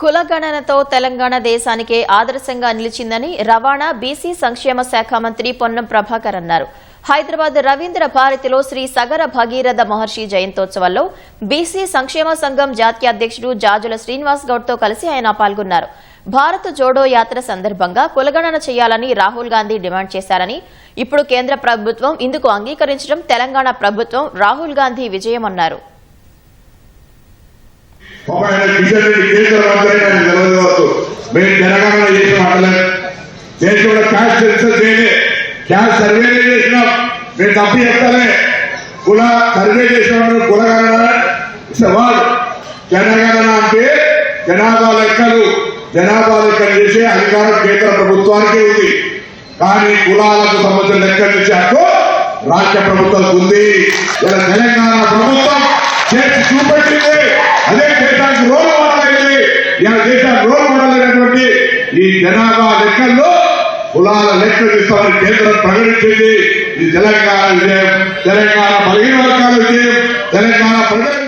కులగణనతో తెలంగాణ దేశానికే ఆదర్శంగా నిలిచిందని రవాణా బీసీ సంక్షేమ శాఖ మంత్రి పొన్నం ప్రభాకర్ అన్నారు. హైదరాబాద్ రవీంద్ర భారతిలో శ్రీ సగర భగీరథ మహర్షి జయంతోత్సవాల్లో బీసీ సంక్షేమ సంఘం జాతీయ అధ్యక్షుడు జాజుల శ్రీనివాస్ గౌడ్తో కలిసి ఆయన పాల్గొన్నారు. భారత్ జోడో యాత్ర సందర్భంగా కులగణన చేయాలని రాహుల్ గాంధీ డిమాండ్ చేశారని ఇప్పుడు కేంద్ర ప్రభుత్వం ఇందుకు అంగీకరించడం తెలంగాణ ప్రభుత్వం రాహుల్ గాంధీ విజయమన్నారు. ఒక ఆయన కిషన్ రెడ్డి కేంద్ర ఆయన తెలియదు కావచ్చు. మేము తెలంగాణ చేసిన మాటలేదు కూడా క్యాష్ సెన్సస్ చేయలే. క్యాష్ సర్వే చేసినాం. మేము తప్పు చెప్తానే కుల సర్వే చేసిన వాళ్ళు కులగణన సవాల్ జనగణన అంటే జనాభా లెక్కలు. జనాభా లెక్కలు చేసే అధికారం కేంద్ర ప్రభుత్వానికి ఉంది. కానీ కులాలకు సంబంధించిన లెక్కలు ఇచ్చే హక్కు రాష్ట్ర ప్రభుత్వానికి ఉంది. ఇలా తెలంగాణ అయింది ఇలా దేశానికి రోల్ మోడల్ అయినటువంటి ఈ జనాభా లెక్కల్లో కులాల లెక్కలు ఇస్తామని కేంద్రం ప్రకటించింది. ఇది తెలంగాణ విజయం తెలంగాణ బలహీన వర్గాల విజయం తెలంగాణ ప్రజల